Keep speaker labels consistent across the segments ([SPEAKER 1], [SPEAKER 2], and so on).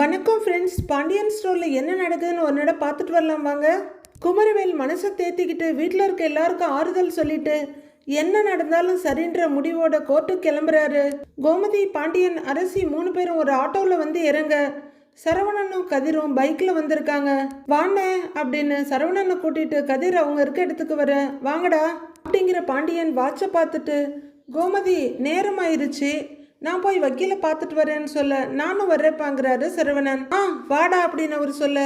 [SPEAKER 1] வணக்கம் ஃப்ரெண்ட்ஸ் பாண்டியன் ஸ்டோரில் என்ன நடக்குதுன்னு ஒரு நட பார்த்துட்டு வரலாம் வாங்க. குமரவேல் மனசை தேத்திக்கிட்டு வீட்டில் இருக்க எல்லாருக்கும் ஆறுதல் சொல்லிட்டு என்ன நடந்தாலும் சரின்ற முடிவோட கோர்ட்டுக்கு கிளம்புறாரு. கோமதி பாண்டியன் அரசி மூணு பேரும் ஒரு ஆட்டோவில் வந்து இறங்க சரவணனும் கதிரும் பைக்கில் வந்திருக்காங்க. வாண்ண அப்படின்னு சரவணனை கூட்டிட்டு கதிர் அவங்க இருக்க இடத்துக்கு வர வாங்கடா அப்படிங்கிற பாண்டியன் வாட்சை பார்த்துட்டு கோமதி நேரமாயிருச்சு. நான் போய் வக்கீல பார்த்துட்டு வரேன்னு சொல்ல நானும் வர்றேப்பாங்கிறாரு சரவணன். ஆ வாடா அப்படின்னு அவர் சொல்ல.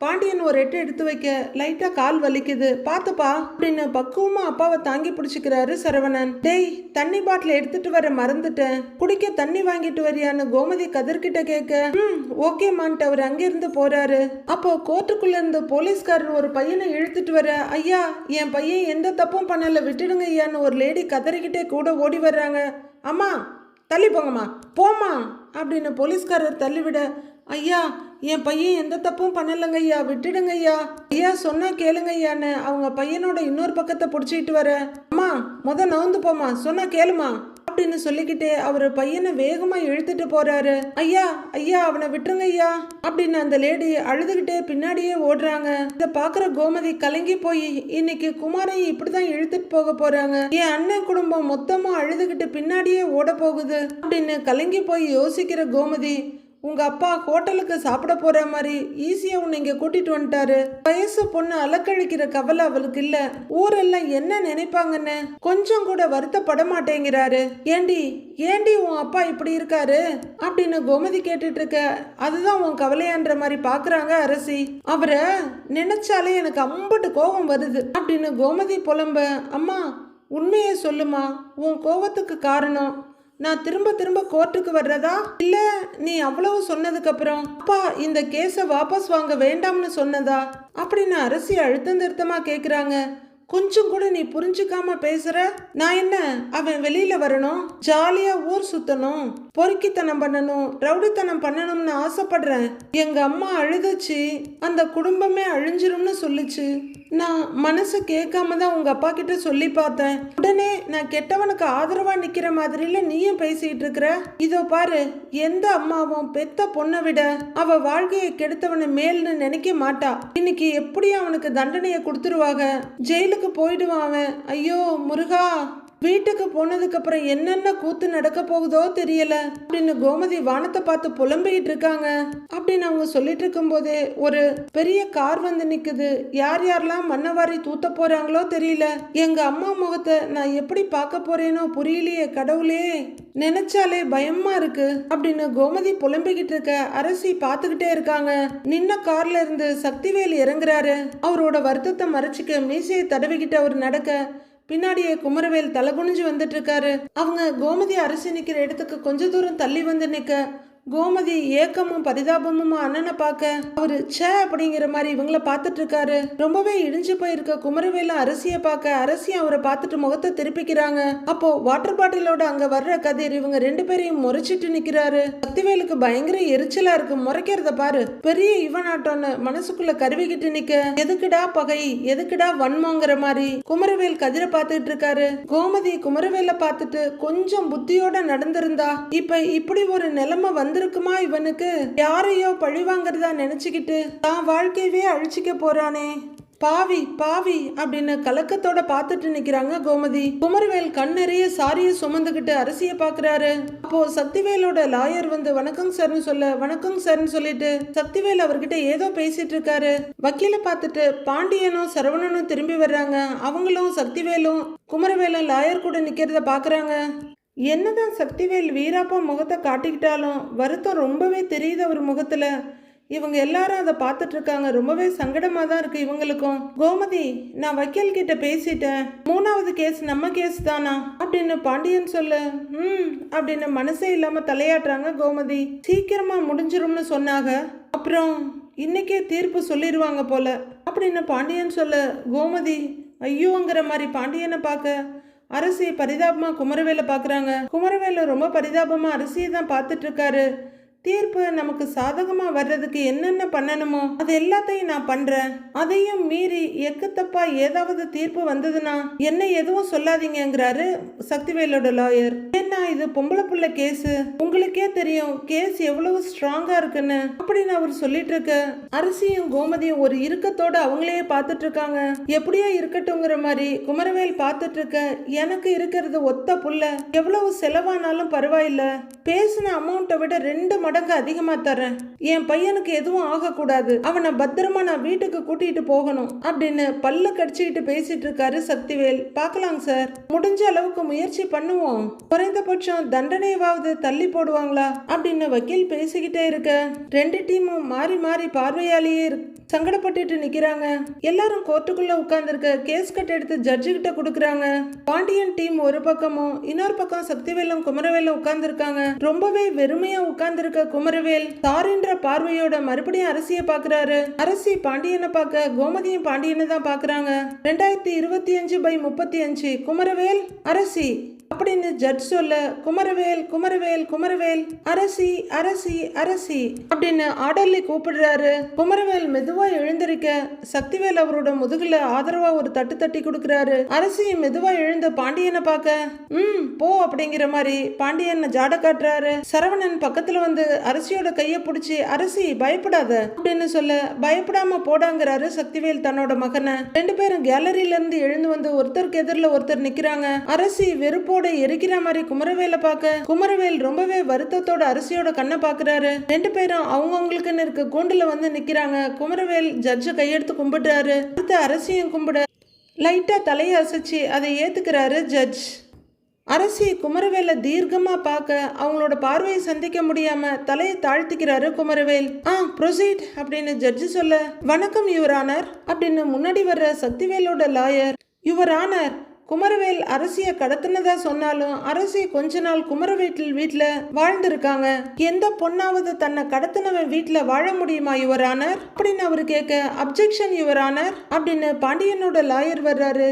[SPEAKER 1] பாண்டியன் ஒரு எட்டு எடுத்து வைக்க லைட்டாக கால் வலிக்குது. பார்த்துப்பா அப்படின்னு பக்குவமாக அப்பாவை தாங்கி பிடிச்சிக்கிறாரு சரவணன். டேய் தண்ணி பாட்டில் எடுத்துட்டு வர மறந்துட்டேன். குடிக்க தண்ணி வாங்கிட்டு வரியான்னு கோமதி கதிர்கிட்ட கேட்க ம் ஓகேமான்ட்டு அவர் அங்கேருந்து போறாரு. அப்போ கோர்ட்டுக்குள்ள இருந்து போலீஸ்காரர் ஒரு பையனை இழுத்துட்டு வர ஐயா என் பையன் எந்த தப்பும் பண்ணல விட்டுடுங்க ஐயான்னு ஒரு லேடி கதறிக்கிட்டே கூட ஓடி வர்றாங்க. அம்மா தள்ளி போங்கம்மா. போம்மா அப்படின்னு போலீஸ்காரர் தள்ளிவிட ஐயா என் பையன் எந்த தப்பும் பண்ணலைங்க ஐயா விட்டுடுங்க ஐயா. ஐயா சொன்னா கேளுங்க ஐயான்னு அவங்க பையனோட இன்னொரு பக்கத்தை பிடிச்சிக்கிட்டு வர. அம்மா முத நவுந்து போமா சொன்னா கேளுமா அப்படின்னு சொல்லிக்கிட்டே அவர் பையனை வேகமா இழுத்துட்டு போறாரு. ஐயா ஐயா அவனை விட்டுருங்க ஐயா அப்படின்னு அந்த லேடி அழுதுகிட்டே பின்னாடியே ஓடுறாங்க. இத பாக்குற கோமதி கலங்கி போய் இன்னைக்கு குமாரை இப்படிதான் இழுத்துட்டு போக போறாங்க. என் அண்ணன் குடும்பம் மொத்தமா அழுதுகிட்டு பின்னாடியே ஓட போகுது அப்படின்னு கலங்கி போய் யோசிக்கிற கோமதி உங்கள் அப்பா ஹோட்டலுக்கு சாப்பிட போகிற மாதிரி ஈஸியாக உன்னை இங்கே கூட்டிகிட்டு வந்துட்டாரு. வயசு பொண்ணு அலக்கழிக்கிற கவலை அவளுக்கு இல்லை. ஊரெல்லாம் என்ன நினைப்பாங்கன்னு கொஞ்சம் கூட வருத்தப்பட மாட்டேங்கிறாரு ஏண்டி ஏண்டி உன் அப்பா இப்படி இருக்காரு? அப்படின்னு கோமதி கேட்டுட்டு இருக்க அதுதான் உன் கவலையான்ற மாதிரி பாக்குறாங்க அரசி. அவரை நினைச்சாலே எனக்கு அம்பட்டு கோபம் வருது. அப்படின்னு கோமதி புலம்ப அம்மா உண்மையை சொல்லுமா? உன் கோவத்துக்கு காரணம் நான் திரும்ப திரும்ப கோர்ட்டுக்கு வர்றதா? இல்ல நீ அவ்வளவு சொன்னதுக்கு அப்புறம் அப்பா இந்த கேஸை வாபஸ் வாங்க வேண்டாம்னு சொன்னதா? அப்படின்னு அரசி அழுத்தம் திருத்தமா கேக்குறாங்க. கொஞ்சம் கூட நீ புரிஞ்சுக்காம பேசுற? நான் என்ன அவன் வெளியில வரணும்? ஜாலியா ஊர் சுத்தணும்? பொறுக்கித்தனம் பண்ணணும் ரவுடித்தனம் பண்ணணும்னு ஆசைப்படுறேன். எங்க அம்மா அழுதுச்சு அந்த குடும்பமே அழிஞ்சிரும்னு சொல்லுச்சு. நான் மனசு கேட்காம தான் உங்க அப்பா கிட்ட சொல்லி பார்த்தேன். உடனே நான் கெட்டவனுக்கு ஆதரவா நிக்கிற மாதிரில நீயும் பேசிட்டு இருக்கிற? இதோ பாரு எந்த அம்மாவும் பெத்த பொண்ணை விட அவ வாழ்க்கையை கெடுத்தவனை மேல்னு நினைக்க மாட்டா. இன்னைக்கு எப்படி அவனுக்கு தண்டனையை கொடுத்துருவாங்க? ஜெயிலுக்கு போயிடுவான் அவன். ஐயோ முருகா. வீட்டுக்கு போனதுக்கு அப்புறம் என்னென்ன கூத்து நடக்க போகுதோ தெரியல. அப்படின்னு கோமதி வானத்தை பார்த்து புலம்பிக்கிட்டு இருக்காங்க. அப்படின்னு அவங்க சொல்லிட்டு இருக்கும்போதே ஒரு பெரிய கார் வந்து நிக்குது. யார் யாரெல்லாம் மண்ணவாரி தூத்த போறாங்களோ தெரியல. எங்க அம்மா முகத்தை நான் எப்படி பார்க்க போறேனோ புரியலையே கடவுளே. நினைச்சாலே பயமா இருக்கு. அப்படின்னு கோமதி புலம்பிக்கிட்டு இருக்க அரசி பார்த்துக்கிட்டே இருக்காங்க. நின்ன கார்ல இருந்து சக்திவேல் இறங்குறாரு. அவரோட வருத்தத்தை மறைச்சிக்க மீசையை தடவிக்கிட்டு அவர் நடக்க பின்னாடியே குமரவேல் தலை குனிஞ்சு வந்துட்டு இருக்காரு. அவங்க கோமதி அரிசி நிக்கிற இடத்துக்கு கொஞ்ச தூரம் தள்ளி வந்து நிக்க கோமதி ஏக்கமும் பரிதாபமும் அண்ணனை பார்க்க? அவரு ச்சே அப்படிங்கிற மாதிரி இவங்கள பார்த்துட்டு இருக்காரு ரொம்பவே இடிஞ்சு போயிருக்க குமரவேலும் அரசிய பார்க்க. அரசி அவரை பார்த்துட்டு முகத்தை திருப்பிக்கிறாங்க. அப்போ வாட்டர் பாட்டிலோட அங்க வர்ற கதிர் இவங்க ரெண்டு பேரையும் முறைச்சிட்டு நிக்கிறாரு. சக்திவேலுக்கு பயங்கர எரிச்சலா இருக்கு. முறைக்கிறத பாரு. பெரிய இவனாட்டோன்னு மனசுக்குள்ள கருவிக்கிட்டு நிக்க. எதுக்குடா பகை? எதுக்குடா வன்மோங்கிற மாதிரி. குமரவேல் கதிரை பார்த்துட்டு இருக்காரு கோமதி குமரவேல பார்த்துட்டு கொஞ்சம் புத்தியோட நடந்திருந்தா. இப்ப இப்படி ஒரு நிலைமை வந்திருக்குமா இவனுக்கு? யாரையோ பழி வாங்குறதா நினைச்சுக்கிட்டு தான் வாழ்க்கையவே அழிச்சிக்க போறானே. பாவி பாவி அப்படின்னு கலக்கத்தோட பார்த்துட்டு நிக்கிறாங்க கோமதி. குமரவேல் கண் சாரிய சுமந்துகிட்டு அரசிய பாக்குறாரு அப்போ சக்திவேலோட லாயர் வந்து வணக்கம் சார்னு சொல்ல வணக்கம் சார்னு சொல்லிட்டு சக்திவேல் அவர்கிட்ட ஏதோ பேசிட்டு இருக்காரு. வக்கீல பார்த்துட்டு பாண்டியனும் சரவணனும் திரும்பி வர்றாங்க. அவங்களும் சக்திவேலும் குமரவேலும் லாயர் கூட நிக்கிறத பாக்குறாங்க என்னதான் சக்திவேல் வீராப்பா முகத்தை காட்டிக்கிட்டாலும் வருத்தம் ரொம்பவே தெரியுது அவர் முகத்தில். இவங்க எல்லாரும் அதை பார்த்துட்டு இருக்காங்க. ரொம்பவே சங்கடமாக தான் இருக்கு இவங்களுக்கும். கோமதி நான் வக்கீல் கிட்ட பேசிட்டேன். மூணாவது கேஸ் நம்ம கேஸ் தானா? அப்படின்னு பாண்டியன் சொல்லு. ம் அப்படின்னு மனசே இல்லாம தலையாட்டுறாங்க கோமதி. சீக்கிரமா முடிஞ்சிரும்னு சொன்னாங்க. அப்புறம் இன்னைக்கே தீர்ப்பு சொல்லிடுவாங்க போல. அப்படின்னு பாண்டியன் சொல்ல. கோமதி ஐயோங்கிற மாதிரி பாண்டியனை பார்க்க அரசியை பரிதாபமா குமரவேலை பார்க்குறாங்க குமரவேல ரொம்ப பரிதாபமா அரசியை தான் பார்த்துட்டு இருக்காரு. தீர்ப்பு நமக்கு சாதகமா வர்றதுக்கு என்னென்ன பண்ணணுமோ அது எல்லாத்தையும் நான் பண்றேன். அதையும் மீறி எக்குத்தப்பா ஏதாவது தீர்ப்பு வந்ததுன்னா என்ன எதுவும் சொல்லாதீங்கிறாரு சக்திவேலோட லாயர் ஏன்னா இது பொம்பளை புள்ள கேஸ் உங்களுக்கே தெரியும் கேஸ் எவ்வளவு ஸ்ட்ராங்கா இருக்குன்னு. அப்படின்னு அவர் சொல்லிட்டு இருக்க அரிசியும் கோமதியும் ஒரு இறுக்கத்தோட அவங்களையே பார்த்துட்டு இருக்காங்க எப்படியோ இருக்கட்டுங்கிற மாதிரி குமரவேல் பார்த்துட்டு இருக்க எனக்கு இருக்கிறது ஒத்த புள்ள. எவ்வளவு செலவானாலும் பரவாயில்ல. பேசின அமௌண்ட்டை விட ரெண்டு மடங்கு அதிகமாக தரேன் என் பையனுக்கு எதுவும் ஆகக்கூடாது. அவனை பத்திரமா நான் வீட்டுக்கு கூட்டிட்டு போகணும் அப்படின்னு பல்லு கடிச்சுக்கிட்டு பேசிட்டு இருக்காரு சக்திவேல். பார்க்கலாங்க சார். முடிஞ்ச அளவுக்கு முயற்சி பண்ணுவோம். குறைந்தபட்சம் தண்டனையாவது தள்ளி போடுவாங்களா அப்படின்னு வக்கீல் பேசிக்கிட்டே இருக்க. ரெண்டு டீமும் மாறி மாறி பார்வையாலேயே சங்கடப்பட்டுட்டு நிக்கிறாங்க. எல்லாரும் கோர்ட்டுக்குள்ள உட்கார்ந்துருக்க கேஸ் கட் எடுத்து ஜட்ஜு கிட்ட கொடுக்குறாங்க. பாண்டியன் டீம் ஒரு பக்கமும் இன்னொரு பக்கம் சக்திவேலும் குமரவேலும் உட்கார்ந்துருக்காங்க. ரொம்பவே வெறுமையா உட்கார்ந்துருக்க குமரவேல். தாரின்ற பார்வையோட மறுபடியும் அரசிய பாக்குறாரு அரசி பாண்டியனை பார்க்க கோமதியும் பாண்டியனை தான் பாக்குறாங்க ரெண்டாயிரத்தி இருபத்தி அஞ்சு பை முப்பத்தி அஞ்சு குமரவேல் அரசி. அப்படின்னு ஜட்ஜ் சொல்ல குமரவேல் குமரவேல் குமரவேல் அரசி அரசி அரசி அப்படின்னு ஆடர்லி கூப்பிடுறாரு. குமரவேல் மெதுவா எழுந்திருக்க சக்திவேல் அவரோட முதுகுல ஆதரவா ஒரு தட்டு தட்டி கொடுக்கறாரு. அரசி மெதுவா எழுந்து பாண்டியனை பார்க்க ம் போ அப்படிங்கிற மாதிரி பாண்டியனை ஜாட காட்டுறாரு. சரவணன் பக்கத்துல வந்து அரசியோட கைய பிடிச்சி அரசி பயப்படாத அப்படின்னு சொல்ல பயப்படாம போடாங்கிறாரு சக்திவேல் தன்னோட மகனை. ரெண்டு பேரும் கேலரியில இருந்து எழுந்து வந்து ஒருத்தருக்கு எதிரில் ஒருத்தர் நிக்கிறாங்க. அரசி வெறுப்போட எரிக்கிற மாதிரி குமரவேலை பார்க்க குமரவேல் ரொம்பவே வருத்தத்தோட அரசியோட கண்ணை பாக்குறாரு ரெண்டு பேரும் அவங்கவுங்களுக்குன்னு இருக்க கூண்டுல வந்து நிக்கிறாங்க. குமரவேல் ஜட்ஜை கையெடுத்து கும்பிடுறாரு. அடுத்த அரசியும் கும்பிட லைட்டா தலையை அசைச்சு அதை ஏத்துக்கிறாரு ஜட்ஜ் அரசி குமரவேலை தீர்க்கமா பார்க்க அவங்களோட பார்வையை சந்திக்க முடியாம தலையை தாழ்த்திக்கிறாரு குமரவேல். ஆ ப்ரொசீட் அப்படின்னு ஜட்ஜு சொல்ல வணக்கம் யுவர் ஆனர் அப்படின்னு முன்னாடி வர்ற சக்திவேலோட லாயர் யுவர் ஆனர் குமரவேல் அரசிய கடத்தினதா சொன்னாலும் அரசி கொஞ்ச நாள் குமரவேட்டில் வீட்டில் வாழ்ந்திருக்காங்க. எந்த பொண்ணாவது தன்னை கடத்தினவன் வீட்டில் வாழ முடியுமா யுவர் ஆனர் அப்படின்னு அவர் கேட்க அப்ஜெக்ஷன் யுவர் ஆனர் அப்படின்னு பாண்டியனோட லாயர் வர்றாரு.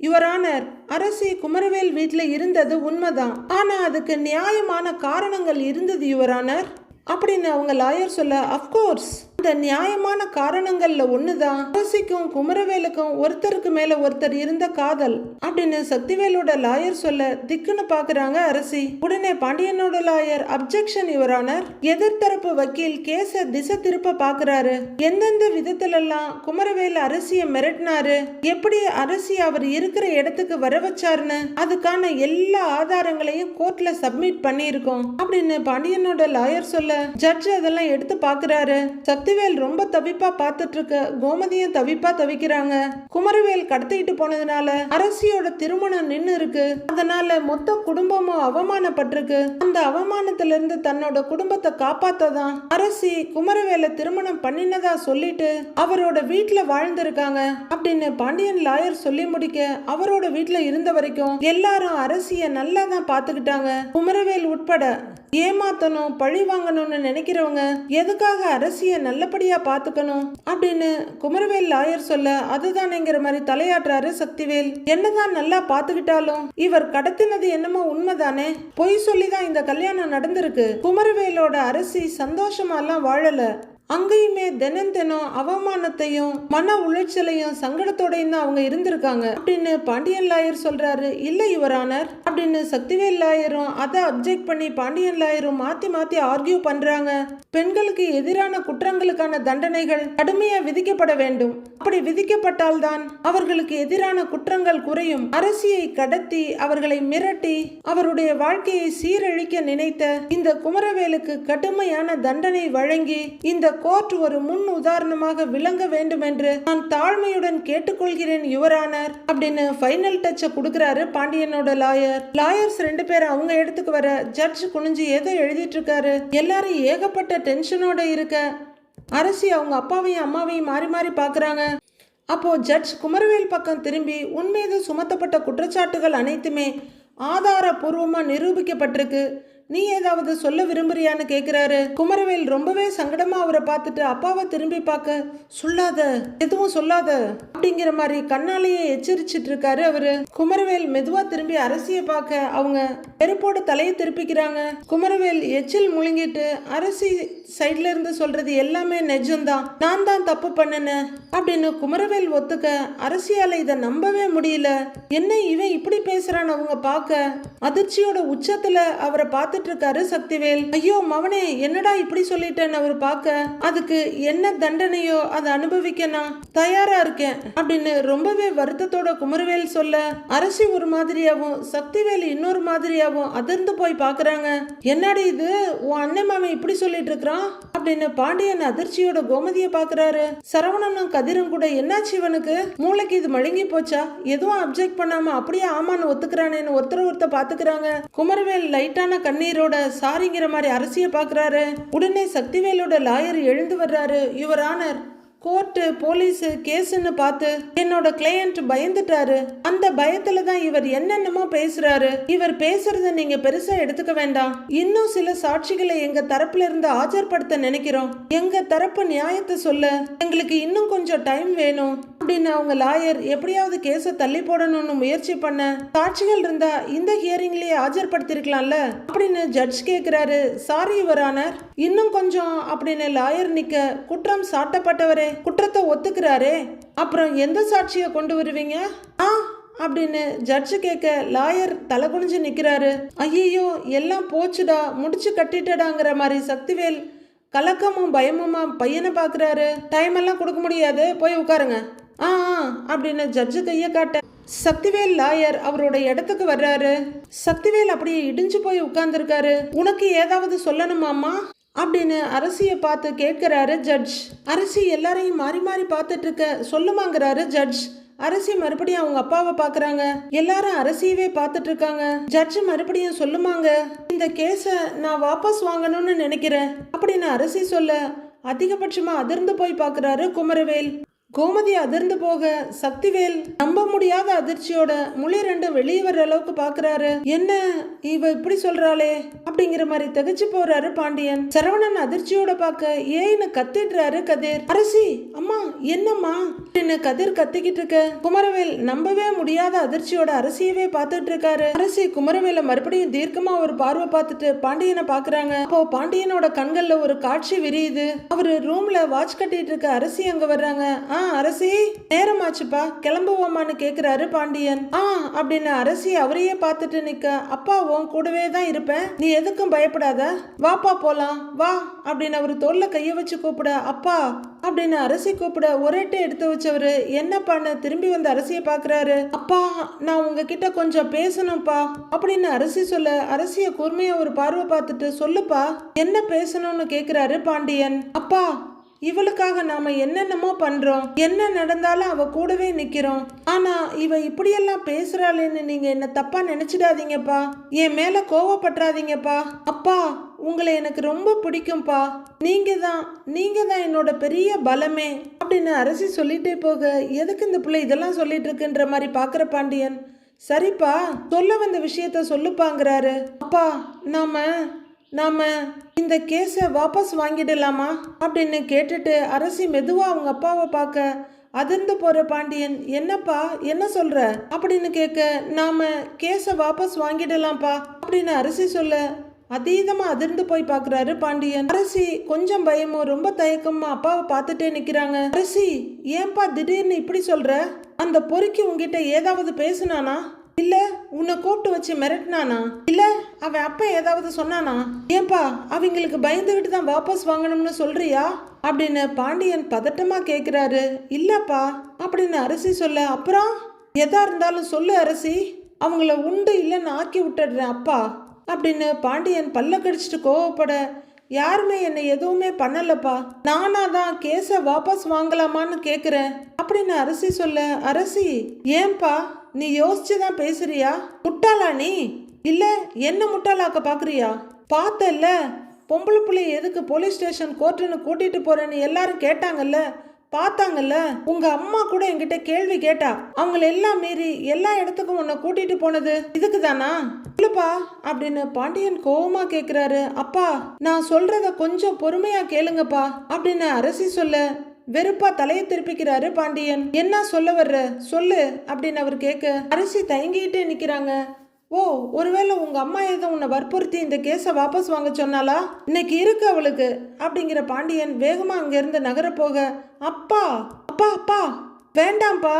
[SPEAKER 1] யுவர் ஆனர் அரசி குமரவேல் வீட்டில் இருந்தது உண்மைதான். ஆனால் அதுக்கு நியாயமான காரணங்கள் இருந்தது யுவர் ஆனர் அப்படின்னு அவங்க லாயர் சொல்ல அஃப்கோர்ஸ் இந்த நியாயமான காரணங்கள்ல ஒண்ணுதான். அரசிக்கும் குமரவேலுக்கும் ஒருத்தருக்கு மேல ஒருத்தர் இருந்த காதல் அப்படின்னு சக்திவேலோட லாயர் சொல்ல திக்குன்னு பாக்குறாங்க அரசி. உடனே பாண்டியனோட லாயர் அப்ஜெக்ஷன் யுவரானர் எதிர்த்தரப்பு வக்கீல் கேச திசை திருப்ப பாக்குறாரு. எந்தெந்த விதத்துல எல்லாம் குமரவேல் அரசிய மிரட்டினாரு? எப்படி அரசி அவர் இருக்கிற இடத்துக்கு வர வச்சாருன்னு? அதுக்கான எல்லா ஆதாரங்களையும் கோர்ட்ல சப்மிட் பண்ணியிருக்கோம் அப்படின்னு பாண்டியனோட லாயர் சொல்ல ஜட்ஜ் அதெல்லாம் எடுத்து பாக்குறாரு. சக்திவேல் ரொம்ப தவிப்பா பார்த்துட்டு இருக்க கோமதியும் தவிப்பா தவிக்கிறாங்க. குமரவேல் கடத்திக்கிட்டு போனதுனால அரசியோட திருமணம் நின்று இருக்கு அதனால மொத்த குடும்பமும் அவமானப்பட்டிருக்கு. அந்த அவமானத்துல இருந்து தன்னோட குடும்பத்தை காப்பாத்ததான் அரசி குமரவேலை திருமணம் பண்ணினதா சொல்லிட்டு அவரோட வீட்டுல வாழ்ந்திருக்காங்க. அப்படின்னு பாண்டியன் லாயர் சொல்லி முடிக்க அவரோட வீட்டுல இருந்த வரைக்கும் எல்லாரும் அரசிய நல்லா தான் பாத்துக்கிட்டாங்க குமரவேல் உட்பட ஏமாத்தணும் பழி வாங்கணும்னு நினைக்கிறவங்க எதுக்காக அரசிய நல்லபடியா பாத்துக்கணும் அப்படின்னு குமரவேல் லாயர் சொல்ல அதுதானேங்கிற மாதிரி தலையாட்டுறாரு சக்திவேல். என்னதான் நல்லா பாத்துக்கிட்டாலும் இவர் கடத்தினது என்னமோ உண்மைதானே? பொய் சொல்லிதான் இந்த கல்யாணம் நடந்திருக்கு. குமரவேலோட அரசி சந்தோஷமாலாம் வாழல. அங்கேயுமே தினம் தினம் அவமானத்தையும் மன உளைச்சலையும் சங்கடத்தோடையும் தான் அவங்க இருந்திருக்காங்க. அப்படின்னு பாண்டியன் லாயர் சொல்றாரு. இல்ல யுவரானர். அப்படின்னு சக்திவேல் லாயரும் அதை அப்ஜெக்ட் பண்ணி பாண்டியன் லாயரும் மாத்தி மாத்தி ஆர்கியூ பண்றாங்க. பெண்களுக்கு எதிரான குற்றங்களுக்கான தண்டனைகள் கடுமையா விதிக்கப்பட வேண்டும். அப்படி விதிக்கப்பட்டால்தான் அவர்களுக்கு எதிரான குற்றங்கள் குறையும். அரசியை கடத்தி அவர்களை மிரட்டி அவருடைய வாழ்க்கையை சீரழிக்க நினைத்த இந்த குமரவேலுக்கு கடுமையான தண்டனை வழங்கி இந்த கோர்ட் ஒரு முன் உதாரணமாக விளங்க வேண்டும் என்று நான் தாழ்மையுடன் கேட்டுக்கொள்கிறேன் யுவரானர். அப்படின்னு ஃபைனல் டச்சை கொடுக்கறாரு பாண்டியனோட லாயர் லாயர்ஸ் ரெண்டு பேரும் அவங்க இடத்துக்கு வர ஜட்ஜ் குனிஞ்சு ஏதோ எழுதிட்டு இருக்காரு. எல்லாரும் ஏகப்பட்ட டென்ஷனோட இருக்க. அரசி அவங்க அப்பாவையும் அம்மாவையும் மாறி மாறி பார்க்குறாங்க அப்போ ஜட்ஜ் குமரவேல் பக்கம் திரும்பி உன்மீது சுமத்தப்பட்ட குற்றச்சாட்டுகள் அனைத்துமே ஆதாரபூர்வமாக நிரூபிக்கப்பட்டிருக்கு. நீ ஏதாவது சொல்ல விரும்புறியான்னு கேக்குறாரு. குமரவேல் ரொம்பவே சங்கடமா அவரை பார்த்துட்டு அப்பாவை திரும்பி பார்க்க சொல்லாத எதுவும் சொல்லாத அப்படிங்கிற மாதிரி கண்ணாலேயே எச்சரிச்சிட்டு இருக்காரு அவரு. குமரவேல் மெதுவா திரும்பி அரசியை பார்க்க அவங்க வெறுப்போட தலையை திருப்பிக்கிறாங்க. குமரவேல் எச்சில் முழுங்கிட்டு அரசி சைட்ல இருந்து சொல்றது எல்லாமே நெஜம்தான் நான் தான் தப்பு பண்ணினேன் அப்படின்னு குமரவேல் ஒத்துக்க அரசியால இதை நம்பவே முடியல. என்ன இவன் இப்படி பேசுறான்னு அவங்க பார்க்க? அதிர்ச்சியோட உச்சத்துல அவரை பார்த்துட்டு இருக்காரு சக்திவேல். ஐயோ மவனே என்னடா இப்படி சொல்லிட்டேன்னு அவர் பார்க்க? அதுக்கு என்ன தண்டனையோ அதை அனுபவிக்க நான் தயாரா இருக்கேன் அப்படின்னு ரொம்பவே வருத்தத்தோட குமரவேல் சொல்ல அரசி ஒரு மாதிரியாவும் சக்திவேல் இன்னொரு மாதிரியாவும் அதிர்ந்து போய் பாக்குறாங்க என்னடி இது? உன் அண்ணன் மாமன் இப்படி சொல்லிட்டு இருக்கிறான் அப்படின்னு பாண்டியன் அதிர்ச்சியோட கோமதியை பாக்குறாரு சரவணனும் கதிரும் கூட என்னாச்சு இவனுக்கு? மூளைக்கு இது மழுங்கி போச்சா? எதுவும் அப்செக்ட் பண்ணாம அப்படியே ஆமான்னு ஒத்துக்கிறானேன்னு ஒருத்தர் ஒருத்தர் பாத்துக்கிறாங்க குமரவேல் லைட்டான கண்ணீர் கண்ணீரோட சாரிங்கிற மாதிரி அரசியை பார்க்குறாரு. உடனே சக்திவேலோட லாயர் எழுந்து வர்றாரு. யுவர் ஆனர் கோர்ட்டு போலீஸு கேஸுன்னு பார்த்து என்னோட கிளையண்ட் பயந்துட்டாரு. அந்த பயத்துல தான் இவர் என்னென்னமோ பேசுறாரு. இவர் பேசுறத நீங்க பெருசா எடுத்துக்க வேண்டாம். இன்னும் சில சாட்சிகளை எங்க தரப்புல இருந்து ஆஜர்படுத்த நினைக்கிறோம். எங்க தரப்பு நியாயத்தை சொல்ல எங்களுக்கு இன்னும் கொஞ்சம் டைம் வேணும். அப்படின்னு அவங்க லாயர் எப்படியாவது கேஸை தள்ளி போடணும்னு முயற்சி பண்ண சாட்சிகள் இருந்தா இந்த ஹியரிங்லயே ஆஜர்படுத்திருக்கலாம்ல? அப்படின்னு ஜட்ஜ் கேக்குறாரு. சாரி யுவர் ஆனர் இன்னும் கொஞ்சம் அப்படின்னு லாயர் நிக்க குற்றம் சாட்டப்பட்டவரே. குற்றத்தை ஒத்துக்கிறாரே அப்புறம் எந்த சாட்சியை கொண்டு வருவீங்க? ஆ அப்படின்னு ஜட்ஜு கேட்க லாயர் தலை குனிஞ்சு நிக்கிறாரு. ஐயோ எல்லாம் போச்சுடா முடிச்சு கட்டிட்டடாங்கிற மாதிரி சக்திவேல் கலக்கமும் பயமுமா பையனை பார்க்குறாரு. டைம் எல்லாம் கொடுக்க முடியாது போய் உட்காருங்க. ஆ ஆ அப்படின்னு ஜட்ஜு கையை காட்ட சக்திவேல் லாயர் அவரோட இடத்துக்கு வர்றாரு. சக்திவேல் அப்படியே இடிஞ்சு போய் உட்கார்ந்துருக்காரு. உனக்கு ஏதாவது சொல்லணுமாம்மா? அப்படின்னு அரசியை பார்த்து கேட்குறாரு ஜட்ஜ் அரசி எல்லாரையும் மாறி மாறி பார்த்துட்டு இருக்க சொல்லுமாங்கிறாரு ஜட்ஜ் அரசி மறுபடியும் அவங்க அப்பாவை பார்க்குறாங்க. எல்லாரும் அரசியவே பார்த்துட்டு இருக்காங்க ஜட்ஜ் மறுபடியும் சொல்லுமாங்க இந்த கேஸை நான் வாபஸ் வாங்கணும்னு நினைக்கிறேன். அப்படின்னு அரசி சொல்ல அதிகபட்சமாக அதிர்ந்து போய் பார்க்குறாரு குமரவேல். கோமதி அதிர்ந்து போக சக்திவேல் நம்ப முடியாத அதிர்ச்சியோட முழி ரெண்டு வெளியே வர்ற அளவுக்கு பாக்குறாரு. என்ன? இவ இப்படி சொல்றாளே? அப்படிங்கிற மாதிரி திகைச்சு போறாரு பாண்டியன். சரவணன் அதிர்ச்சியோட பார்க்க ஏன்னு கத்திடுறாரு கதிர்? அரசி அம்மா என்னம்மா? அப்படின்னு கதிர் கத்திக்கிட்டு இருக்க? குமரவேல் நம்பவே முடியாத அதிர்ச்சியோட அரசியவே பார்த்துட்டு இருக்காரு. அரசி குமரவேல மறுபடியும் தீர்க்கமா ஒரு பார்வை பார்த்துட்டு பாண்டியனை பாக்குறாங்க. அப்போ பாண்டியனோட கண்கள்ல ஒரு காட்சி விரியுது. அவரு ரூம்ல வாட்ச் கட்டிட்டு இருக்க அரசி அங்க வர்றாங்க. ஆ அரசி. நேரமாச்சுப்பா. கிளம்புவோமான்னு கேக்குறாரு பாண்டியன். ஆ அப்படின்னு அரசி அவரையே பார்த்துட்டு நிக்க. அப்பாவும் கூடவே தான் இருப்பேன். நீ எதுக்கும் பயப்படாத. வாப்பா போலாம். வா அப்படின்னு அவர் தோல்ல கைய வச்சு கூப்பிட அப்பா அப்படின்னு அரசி கூப்பிட ஒரேட்டை எடுத்து வச்சவரு என்னப்பான்னு திரும்பி வந்து அரசியை பார்க்குறாரு அப்பா நான் உங்ககிட்ட கொஞ்சம் பேசணும்ப்பா அப்படின்னு அரசி சொல்ல அரசியை கூர்மையை ஒரு பார்வை பார்த்துட்டு சொல்லுப்பா என்ன பேசணும்னு கேட்குறாரு பாண்டியன். அப்பா இவளுக்காக நாம என்னென்னமோ பண்றோம். என்ன நடந்தாலும் அவ கூடவே நிக்கிறோம். ஆனா இவ இப்படியெல்லாம் பேசுறாளேன்னு நீங்க என்ன தப்பா நினைச்சிடாதீங்கப்பா. என் மேல கோவப்பட்டுறாதீங்கப்பா அப்பா உங்களை எனக்கு ரொம்ப பிடிக்கும்ப்பா நீங்க தான் நீங்க தான் என்னோட பெரிய பலமே அப்படின்னு அரசி சொல்லிட்டே போக எதுக்கு இந்த பிள்ளை இதெல்லாம் சொல்லிட்டு இருக்குன்ற மாதிரி பாக்குற பாண்டியன்? சரிப்பா சொல்ல வந்த விஷயத்த சொல்லுப்பாங்கிறாரு. அப்பா நாம நாம இந்த கேஸை வாபஸ் வாங்கிடலாமா? அப்படின்னு கேட்டுட்டு அரசி மெதுவா அவங்க அப்பாவை பார்க்க அதிர்ந்து போற பாண்டியன் என்னப்பா என்ன சொல்ற? அப்படின்னு கேட்க நாம கேஸை வாபஸ் வாங்கிடலாம்ப்பா அப்படின்னு அரசி சொல்ல அதீதமா அதிர்ந்து போய் பார்க்குறாரு பாண்டியன். அரசி கொஞ்சம் பயமும் ரொம்ப தயக்கமா அப்பாவை பார்த்துட்டே நிக்கிறாங்க. அரசி ஏன்பா திடீர்னு இப்படி சொல்ற? அந்த பொறுக்கி உங்ககிட்ட ஏதாவது பேசுனானா? இல்ல உன்னை கூப்பிட்டு வச்சு மிரட்டினானா? இல்ல அவன் அப்ப ஏதாவது சொன்னானா? ஏன்பா அவங்களுக்கு பயந்துகிட்டு தான் வாபஸ் வாங்கணும்னு சொல்றியா? அப்படின்னு பாண்டியன் பதட்டமா கேக்குறாரு. இல்லப்பா அப்படின்னு அரசி சொல்ல அப்புறம்? எதா இருந்தாலும் சொல்லு அரசி. அவங்கள உண்டு இல்லைன்னு ஆக்கி விட்டுடுறேன் அப்பா அப்படின்னு பாண்டியன் பல்ல கடிச்சிட்டு கோவப்பட யாருமே என்னை எதுவுமே பண்ணலப்பா. நானா தான் கேஸை வாபஸ் வாங்கலாமான்னு கேட்குறேன் அப்படின்னு அரசி சொல்ல அரசி ஏன்பா? நீ யோசிச்சு தான் பேசுறியா? முட்டாளா நீ? இல்ல என்ன முட்டாளாக்க பாக்குறியா? பார்த்தல்ல பொம்பளை பிள்ளை எதுக்கு போலீஸ் ஸ்டேஷன் கோர்ட்டுன்னு கூட்டிட்டு போறேன்னு எல்லாரும் கேட்டாங்கல்ல? பார்த்தாங்கல்ல? உங்க அம்மா கூட என்கிட்ட கேள்வி கேட்டா அவங்கள எல்லாம் மீறி எல்லா இடத்துக்கும் உன்னை கூட்டிட்டு போனது இதுக்கு தானா இல்லப்பா அப்படின்னு பாண்டியன் கோவமா கேக்குறாரு. அப்பா நான் சொல்றத கொஞ்சம் பொறுமையா கேளுங்கப்பா அப்படின்னு அரசி சொல்ல வெறுப்பா தலையை திருப்பிக்கிறாரு பாண்டியன். என்ன சொல்ல வர்ற? சொல்லு அப்படின்னு அவர் கேட்க அரிசி தயங்கிட்டே நிக்கிறாங்க. ஓ ஒருவேளை உங்க அம்மா எதுவும் உன்னை வற்புறுத்தி இந்த கேஸை வாபஸ் வாங்க சொன்னாலா இன்னைக்கு இருக்கு அவளுக்கு அப்படிங்கிற பாண்டியன் வேகமா அங்கிருந்து நகர போக அப்பா அப்பா அப்பா வேண்டாம்ப்பா.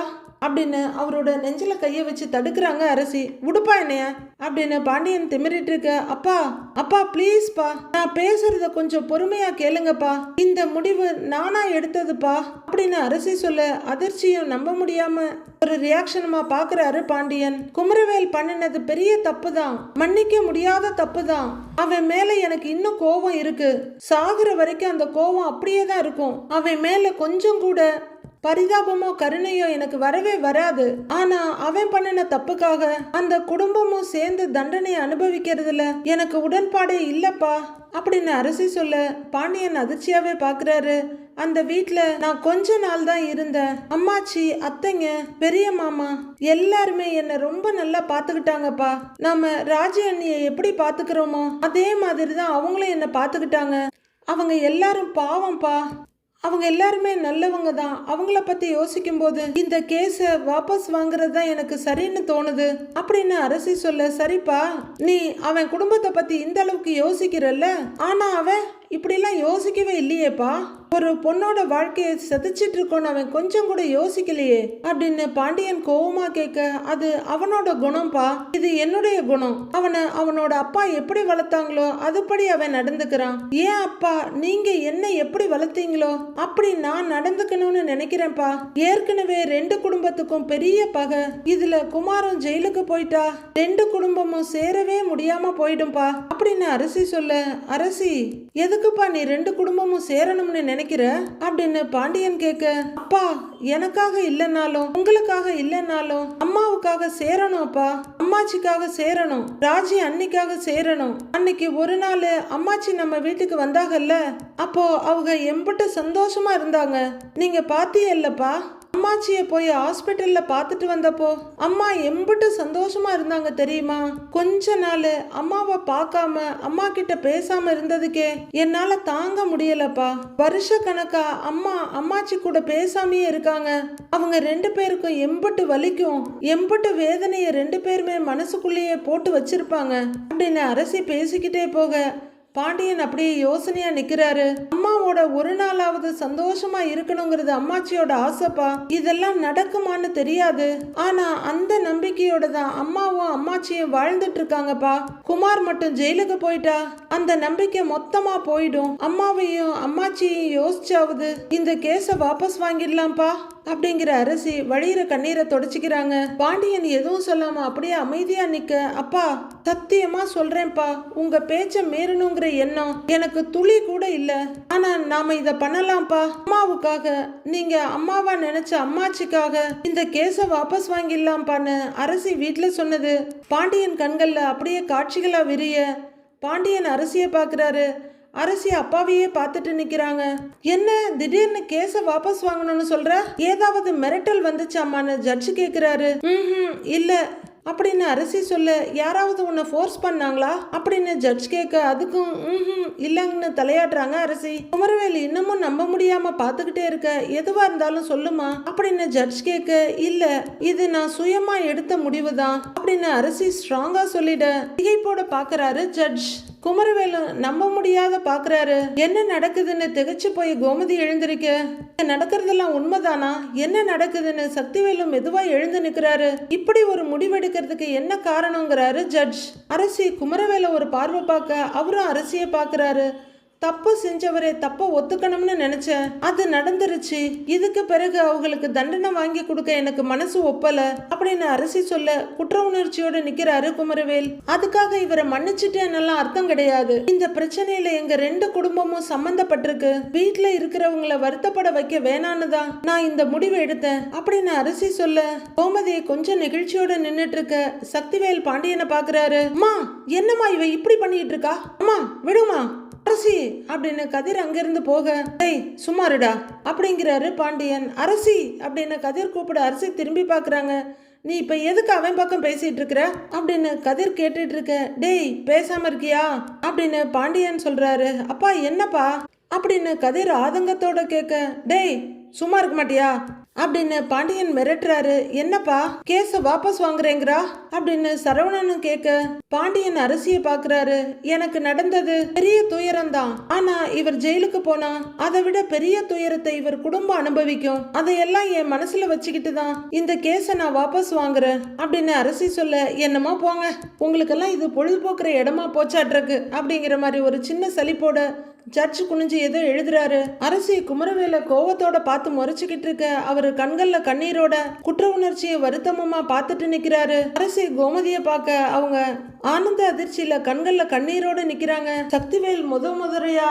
[SPEAKER 1] அப்படின்னு அவரோட நெஞ்சில கையை வச்சு தடுக்கிறாங்க அரசி. உடுப்பா என்னைய அப்படின்னு பாண்டியன் திமிரிட்டு இருக்க அப்பா அப்பா ப்ளீஸ்ப்பா நான் பேசுறத கொஞ்சம் பொறுமையா கேளுங்கப்பா. இந்த முடிவு நானா எடுத்ததுப்பா அப்படின்னு அரசி சொல்ல அதிர்ச்சியும் நம்ப முடியாம ஒரு ரியாக்ஷனுமா பாக்குறாரு பாண்டியன். குமரவேல் பண்ணினது பெரிய தப்பு தான் மன்னிக்க முடியாத தப்பு தான் அவன் மேல எனக்கு இன்னும் கோபம் இருக்கு. சாகுற வரைக்கும் அந்த கோபம் அப்படியே தான் இருக்கும். அவன் மேல கொஞ்சம் கூட பரிதாபமோ கருணையோ எனக்கு வரவே வராது. ஆனா அவன் பண்ணின தப்புக்காக அந்த குடும்பமும் சேர்ந்து தண்டனையை அனுபவிக்கிறதுல எனக்கு உடன்பாடே இல்லப்பா அப்படின்னு அரசி சொல்ல பாண்டியன் அதிர்ச்சியாவே பாக்குறாரு. அந்த வீட்டில் நான் கொஞ்ச நாள் தான் இருந்தேன். அம்மாச்சி அத்தைங்க பெரிய மாமா எல்லாருமே என்னை ரொம்ப நல்லா பார்த்துக்கிட்டாங்கப்பா நாம ராஜி அண்ணியை எப்படி பார்த்துக்கிறோமோ அதே மாதிரி தான் அவங்களும் என்னை பார்த்துக்கிட்டாங்க அவங்க எல்லாரும் பாவம்ப்பா. அவங்க எல்லாருமே நல்லவங்க தான். அவங்கள பத்தி யோசிக்கும் போது இந்த கேஸை வாபஸ் வாங்குறது தான் எனக்கு சரின்னு தோணுது. அப்படின்னு அரசி சொல்ல சரிப்பா நீ அவன் குடும்பத்தை பத்தி இந்த அளவுக்கு யோசிக்கிறல்ல? ஆனா அவன் இப்படிலாம் யோசிக்கவே இல்லையேப்பா. ஒரு பொண்ணோட வாழ்க்கையை சதிச்சிட்டு இருக்கோன்னு அவன் கொஞ்சம் கூட யோசிக்கலையே அப்படின்னு பாண்டியன் கோவமா கேட்க அது அவனோட குணம்ப்பா இது என்னுடைய குணம். அவனை அவனோட அப்பா எப்படி வளர்த்தாங்களோ அதுபடி அவன் நடந்துக்கிறான். ஏன் அப்பா நீங்க என்ன எப்படி வளர்த்தீங்களோ அப்படி நான் நடந்துக்கணும்னு நினைக்கிறேன்ப்பா. ஏற்கனவே ரெண்டு குடும்பத்துக்கும் பெரிய பகை. இதுல குமாரும் ஜெயிலுக்கு போயிட்டா ரெண்டு குடும்பமும் சேரவே முடியாம போயிடும்பா. அப்படின்னு அரசி சொல்ல அரசி எதுக்குப்பா நீ ரெண்டு குடும்பமும் சேரணும்னு நினைக்கிற? அப்படின்னு பாண்டியன் கேட்க அப்பா எனக்காக இல்லைனாலும் உங்களுக்காக இல்லைனாலும் அம்மாவுக்காக சேரணும் அப்பா. அம்மாச்சிக்காக சேரணும். ராஜி அன்னிக்காக சேரணும். அன்னைக்கு ஒரு நாள் அம்மாச்சி நம்ம வீட்டுக்கு வந்தாங்கல்ல அப்போ அவங்க எம்பிட்டு சந்தோஷமா இருந்தாங்க. நீங்க பாத்தியல்லப்பா அம்மாச்சியை போய் ஹாஸ்பிட்டல்ல பார்த்துட்டு வந்தப்போ அம்மா எம்பிட்டு சந்தோஷமா இருந்தாங்க தெரியுமா? கொஞ்ச நாள் அம்மாவை பார்க்காம அம்மா கிட்ட பேசாம இருந்ததுக்கே என்னால தாங்க முடியலப்பா. வருஷ கணக்கா அம்மா அம்மாச்சி கூட பேசாமயே இருக்காங்க. அவங்க ரெண்டு பேருக்கும் எம்பிட்டு வலிக்கும். எம்பிட்டு வேதனையை ரெண்டு பேருமே மனசுக்குள்ளேயே போட்டு வச்சிருப்பாங்க. அப்படின்னு அரசி பேசிக்கிட்டே போக பாண்டியன் அப்படியே யோசனையா நிக்கிறாரு. அம்மாவோட ஒரு நாளாவது சந்தோஷமா இருக்கணுங்கிறது அம்மாச்சியோட ஆசைப்பா. இதெல்லாம் நடக்குமான்னு தெரியாது. ஆனா அந்த நம்பிக்கையோட தான் அம்மாவும் அம்மாச்சியும் வாழ்ந்துட்டு இருக்காங்கப்பா குமார் மட்டும் ஜெயிலுக்கு போயிட்டா அந்த நம்பிக்கை மொத்தமா போயிடும். அம்மாவையும் அம்மாச்சியையும் யோசிச்சாவது இந்த கேஸை வாபஸ் வாங்கிடலாம்ப்பா. அப்படிங்கிற அரசி வழியிற கண்ணீரை தொடச்சிக்கிறாங்க. பாண்டியன் எதுவும் சொல்லாம அப்படியே அமைதியா நிக்க அப்பா சத்தியமா சொல்றேன்ப்பா. உங்க பேச்ச மீறணுங்கிற எண்ணம் எனக்கு துளி கூட இல்ல. ஆனா நாம இத பண்ணலாம்ப்பா. அம்மாவுக்காக நீங்க அம்மாவா நினைச்ச அம்மாச்சிக்காக இந்த கேஸ வாபஸ் வாங்கிடலாம்ப்பான்னு அரசி வீட்டுல சொன்னது. பாண்டியன் கண்கள்ல அப்படியே காட்சிகளா விரிய பாண்டியன் அரசியை பார்க்குறாரு அரசி அப்பாவையே பார்த்துட்டு நிக்கிறாங்க. என்ன? திடீர்னு கேஸ வாபஸ் வாங்கணும்னு சொல்ற? ஏதாவது மிரட்டல் வந்துச்சாமான்னு ஜட்ஜ் கேக்குறாரு. ம் இல்ல. அப்படின்னு அரசி சொல்ல யாராவது உன்னை ஃபோர்ஸ் பண்ணாங்களா? அப்படின்னு ஜட்ஜ் கேட்க அதுக்கும் ம் இல்லைங்கன்னு தலையாடுறாங்க அரசி. குமரவேலு இன்னமும் நம்ப முடியாம பார்த்துக்கிட்டே இருக்க எதுவா இருந்தாலும் சொல்லுமா? அப்படின்னு ஜட்ஜ் கேட்க இல்ல. இது நான் சுயமா எடுத்த முடிவு தான் அப்படின்னு அரசி ஸ்ட்ராங்கா சொல்லிட திகைப்போட பாக்குறாரு ஜட்ஜ் குமரவேலு நம்ப முடியாத பாக்குறாரு. என்ன நடக்குதுன்னு திகைச்சு போய் கோமதி எழுந்திருக்க. நடக்கிறதெல்லாம் உண்மைதானா? என்ன நடக்குதுன்னு சக்திவேலு மெதுவா எழுந்து நிக்கிறாரு. இப்படி ஒரு முடிவெடுக்கிறதுக்கு என்ன காரணங்கிறாரு ஜட்ஜ் அரசி குமரவேல ஒரு பார்வை பார்க்க அவரும் அரசியை பார்க்கறாரு தப்பு செஞ்சவரே தப்ப ஒத்துக்கணும்னு நினைச்சேன் அது நடந்துருச்சு. இதுக்கு பிறகு அவங்களுக்கு தண்டனை வாங்கி கொடுக்க எனக்கு மனசு ஒப்பல அப்படின்னு அரசி சொல்ல குற்ற உணர்ச்சியோட நிக்கிறாரு குமரவேல். அதுக்காக இவரை மன்னிச்சுட்டேன்னெல்லாம் அர்த்தம் கிடையாது. இந்த பிரச்சனையில எங்க ரெண்டு குடும்பமும் சம்பந்தப்பட்டிருக்கு. வீட்டுல இருக்கிறவங்கள வருத்தப்பட வைக்க வேணான்னு தான் நான் இந்த முடிவை எடுத்தேன் அப்படின்னு அரசி சொல்ல கோமதி கொஞ்சம் நெகிழ்ச்சியோட நின்னுட்டு இருக்க சக்திவேல் பாண்டியனை பாக்குறாரு. அம்மா என்னம்மா இவ இப்படி பண்ணிட்டு இருக்கா அம்மா விடுமா? அரசி. அப்படின்னு கதிர் அங்கிருந்து போக டேய் சும்மாருடா அப்படிங்கிறாரு பாண்டியன். அரசி அப்படின்னு கதிர் கூப்பிட அரசி திரும்பி பார்க்குறாங்க நீ இப்போ எதுக்கு அவன் பக்கம் பேசிகிட்டு இருக்கிற? அப்படின்னு கதிர் கேட்டுட்டு இருக்க டேய் பேசாமல் இருக்கியா? அப்படின்னு பாண்டியன் சொல்கிறாரு அப்பா என்னப்பா? அப்படின்னு கதிர் ஆதங்கத்தோட கேட்க டேய் சும்மா இருக்க மாட்டியா? அப்படின்னு பாண்டியன் மிரட்டுறாரு. என்னப்பா கேஸ வாபஸ் வாங்குறேங்கிறா? அப்படின்னு சரவணனும் கேட்க பாண்டியன் அரசியை பாக்குறாரு. எனக்கு நடந்தது பெரிய துயரம் தான் ஆனா இவர் ஜெயிலுக்கு போனா அதை விட பெரிய துயரத்தை இவர் குடும்பம் அனுபவிக்கும். அதையெல்லாம் என் மனசுல வச்சுக்கிட்டு தான் இந்த கேஸை நான் வாபஸ் வாங்குறேன் அப்படின்னு அரசி சொல்ல என்னமோ போங்க. உங்களுக்கெல்லாம் இது பொழுதுபோக்குற இடமா போச்சாட்ருக்கு அப்படிங்கிற மாதிரி ஒரு சின்ன சலிப்போட ஜட்ஜ் குனிஞ்சு ஏதோ எழுதுறாரு. அரசி குமரவேல கோவத்தோட பார்த்து முறைச்சுக்கிட்டு இருக்க அவரு கண்கள்ல கண்ணீரோட குற்ற உணர்ச்சியை வருத்தமமா பார்த்துட்டு நிக்கிறாரு. அரசி கோமதிய பார்க்க அவங்க ஆனந்த அதிர்ச்சியில கண்கள்ல கண்ணீரோட நிக்கிறாங்க. சக்திவேல் முத முதறையா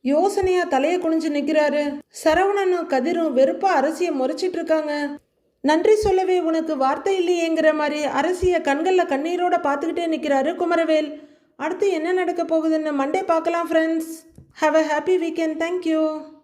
[SPEAKER 1] யோசனையா தலைய குனிஞ்சு நிக்கிறாரு. சரவணனும் கதிரும் வெறுப்பா அரசிய முறைச்சிட்டு இருக்காங்க. நன்றி சொல்லவே உனக்கு வார்த்தை இல்லையேங்கிற மாதிரி அரசிய கண்கள்ல கண்ணீரோட பார்த்துக்கிட்டே நிக்கிறாரு குமரவேல். அடுத்து என்ன நடக்க போகுதுன்னு மண்டே பார்க்கலாம் friends Have a happy weekend. Thank you.